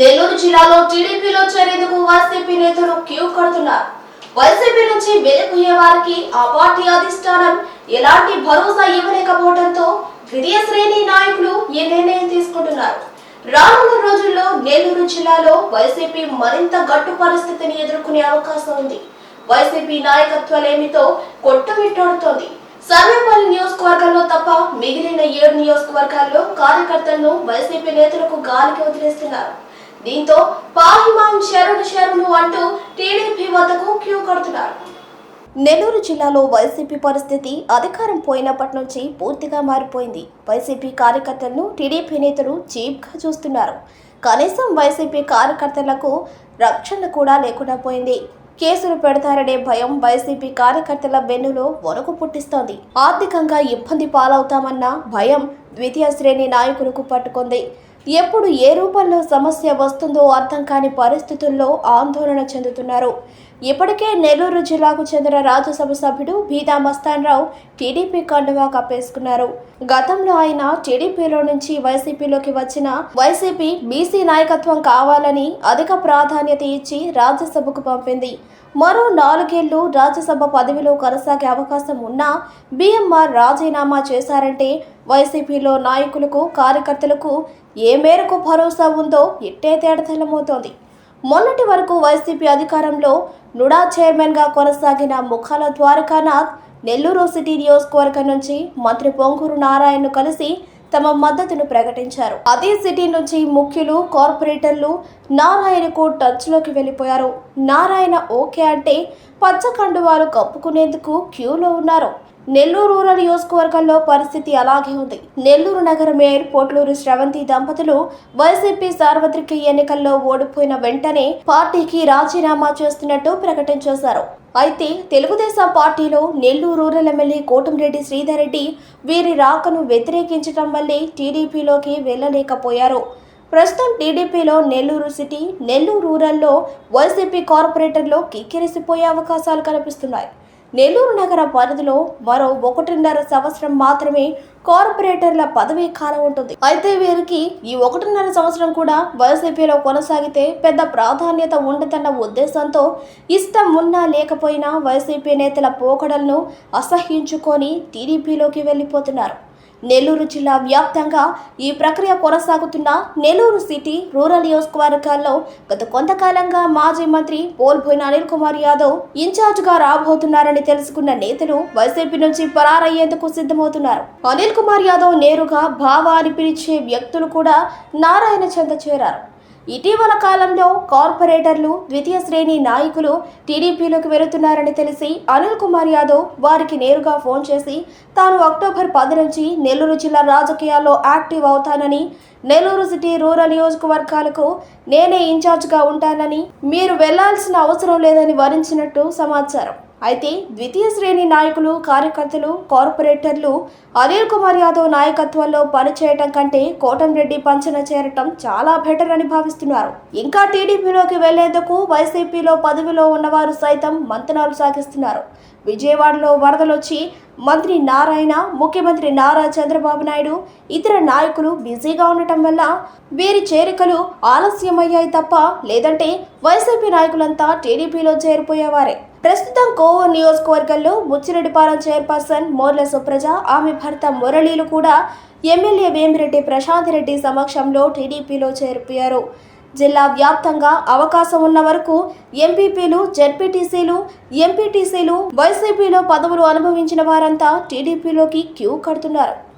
నెల్లూరు జిల్లాలో టీడీపీలో చేరేందుకు వైసీపీ నేతలు క్యూ కడుతున్నారు. వైసీపీ నుంచి వెలిపోయే వారికి ఆ పార్టీ అధిష్టానం ఎలాంటి భరోసా ఇవ్వలేకపోవడంతో ద్వితీయ శ్రేణి నాయకులు ఈ నిర్ణయం తీసుకుంటున్నారు. రానున్న రోజుల్లో నెల్లూరు జిల్లాలో వైసీపీ మరింత గట్టు పరిస్థితిని ఎదుర్కొనే అవకాశం ఉంది. వైసీపీ నాయకత్వాలేమితో కొట్టుమిట్టాడుతోంది సర్వేపల్లి నియోజకవర్గంలో తప్ప మిగిలిన ఏడు నియోజకవర్గాల్లో కార్యకర్తలను వైసీపీ నేతలకు గాలికి వదిలేస్తున్నారు. దీంతో పాహిమాం శరణు శరణు అంటూ టీడీపీ వద్దకు క్యూ కడుతున్నారు. నెల్లూరు జిల్లాలో వైసీపీ పరిస్థితి అధికారం పోయినప్పటి నుంచి పూర్తిగా మారిపోయింది. వైసీపీ కార్యకర్తలను టీడీపీ నేతలు చీప్గా చూస్తున్నారు. కనీసం వైసీపీ కార్యకర్తలకు రక్షణ కూడా లేకుండా పోయింది. కేసులు పెడతారనే భయం వైసీపీ కార్యకర్తల వెన్నులో వణుకు పుట్టిస్తోంది. ఆర్థికంగా ఇబ్బంది పాలవుతామన్న భయం ద్వితీయ శ్రేణి నాయకులకు పట్టుకుంది. ఎప్పుడు ఏ రూపంలో సమస్య వస్తుందో అర్థం కాని పరిస్థితుల్లో ఆందోళన చెందుతున్నారు. ఇప్పటికే నెల్లూరు జిల్లాకు చెందిన రాజ్యసభ సభ్యుడు బీదా మస్తాన్రావు టీడీపీ కండువా కప్పేసుకున్నారు. గతంలో ఆయన టీడీపీలో నుంచి వైసీపీలోకి వచ్చిన వైసీపీ బీసీ నాయకత్వం కావాలని అధిక ప్రాధాన్యత ఇచ్చి రాజ్యసభకు పంపింది. మరో నాలుగేళ్ళు రాజ్యసభ పదవిలో కొనసాగే అవకాశం ఉన్నా బీఎంఆర్ రాజీనామా చేశారంటే వైసీపీలో నాయకులకు కార్యకర్తలకు ఏ మేరకు భరోసా ఉందో ఇట్టే తేడతెల్లమవుతోంది. మొన్నటి వరకు వైసీపీ అధికారంలో నుడా చైర్మన్గా కొనసాగిన ముఖాల ద్వారకానాథ్ నెల్లూరు సిటీ నియోజకవర్గం నుంచి మంత్రి పొంగూరు నారాయణను కలిసి తమ మద్దతును ప్రకటించారు. అదే సిటీ నుంచి ముఖ్యులు కార్పొరేటర్లు నారాయణకు టచ్లోకి వెళ్ళిపోయారు. నారాయణ ఓకే అంటే పచ్చ కండువాలు కప్పుకునేందుకు క్యూలో ఉన్నారు. నెల్లూరు రూరల్ నియోజకవర్గంలో పరిస్థితి అలాగే ఉంది. నెల్లూరు నగర మేయర్ పోట్లూరు శ్రవంతి దంపతులు వైసీపీ సార్వత్రిక ఎన్నికల్లో ఓడిపోయిన వెంటనే పార్టీకి రాజీనామా చేస్తున్నట్టు ప్రకటించేశారు అయితే తెలుగుదేశం పార్టీలో నెల్లూరు రూరల్ ఎమ్మెల్యే కోటంరెడ్డి శ్రీధర్ రెడ్డి వీరి రాకను వ్యతిరేకించడం వల్లే టీడీపీలోకి వెళ్ళలేకపోయారు. ప్రస్తుతం టీడీపీలో నెల్లూరు సిటీ నెల్లూరు రూరల్లో వైసీపీ కార్పొరేటర్లో కిక్కిరిసిపోయే అవకాశాలు కనిపిస్తున్నాయి. నెల్లూరు నగర పరిధిలో మరో ఒకటిన్నర సంవత్సరం మాత్రమే కార్పొరేటర్ల పదవీ కాలం ఉంటుంది. అయితే వీరికి ఈ ఒకటిన్నర సంవత్సరం కూడా వైసీపీలో కొనసాగితే పెద్ద ప్రాధాన్యత ఉండదన్న ఉద్దేశంతో ఇష్టం ఉన్నా లేకపోయినా వైసీపీ నేతల పోకడలను అసహ్యించుకొని టీడీపీలోకి వెళ్ళిపోతున్నారు. నెల్లూరు జిల్లా వ్యాప్తంగా ఈ ప్రక్రియ కొనసాగుతున్న నెల్లూరు సిటీ రూరల్ నియోజకవర్గాల్లో గత కొంతకాలంగా మాజీ మంత్రి పోల్పోయిన అనిల్ కుమార్ యాదవ్ ఇన్ఛార్జ్గా రాబోతున్నారని తెలుసుకున్న నేతలు వైసీపీ నుంచి పరారయ్యేందుకు సిద్ధమవుతున్నారు. అనిల్ కుమార్ యాదవ్ నేరుగా బావా అని పిలిచే వ్యక్తులు కూడా నారాయణ చెంద చేరారు. ఇటీవల కాలంలో కార్పొరేటర్లు ద్వితీయ శ్రేణి నాయకులు టీడీపీలోకి వెళుతున్నారని తెలిసి అనిల్ కుమార్ యాదవ్ వారికి నేరుగా ఫోన్ చేసి తాను అక్టోబర్ పది నుంచి నెల్లూరు జిల్లా రాజకీయాల్లో యాక్టివ్ అవుతానని నెల్లూరు సిటీ రూరల్ నియోజకవర్గాలకు నేనే ఇన్ఛార్జ్గా ఉంటానని మీరు వెళ్ళాల్సిన అవసరం లేదని వరించినట్టు సమాచారం. అయితే ద్వితీయ శ్రేణి నాయకులు కార్యకర్తలు కార్పొరేటర్లు అనిల్ కుమార్ యాదవ్ నాయకత్వంలో పనిచేయటం కంటే కోటంరెడ్డి పంచన చేరటం చాలా బెటర్ అని భావిస్తున్నారు. ఇంకా టీడీపీలోకి వెళ్ళేందుకు వైసీపీలో పదవిలో ఉన్నవారు సైతం మంతనాలు సాగిస్తున్నారు. విజయవాడలో వరదలొచ్చి మంత్రి నారాయణ ముఖ్యమంత్రి నారా చంద్రబాబు నాయుడు ఇతర నాయకులు బిజీగా ఉండటం వల్ల వీరి చేరికలు ఆలస్యమయ్యాయి తప్ప లేదంటే వైసీపీ నాయకులంతా టీడీపీలో చేరిపోయేవారే. ప్రస్తుతం కోవూరు నియోజకవర్గంలో ముచ్చిరెడ్డిపాలెం చైర్పర్సన్ మోర్ల సుప్రజ ఆమె భర్త మురళీలు కూడా ఎమ్మెల్యే వేమిరెడ్డి ప్రశాంత్ రెడ్డి సమక్షంలో టీడీపీలో చేరిపోయారు. జిల్లా వ్యాప్తంగా అవకాశం ఉన్న వరకు ఎంపీపీలు జెడ్పీటీసీలు ఎంపీటీసీలు వైసీపీలో పదవులు అనుభవించిన వారంతా టీడీపీలోకి క్యూ కడుతున్నారు.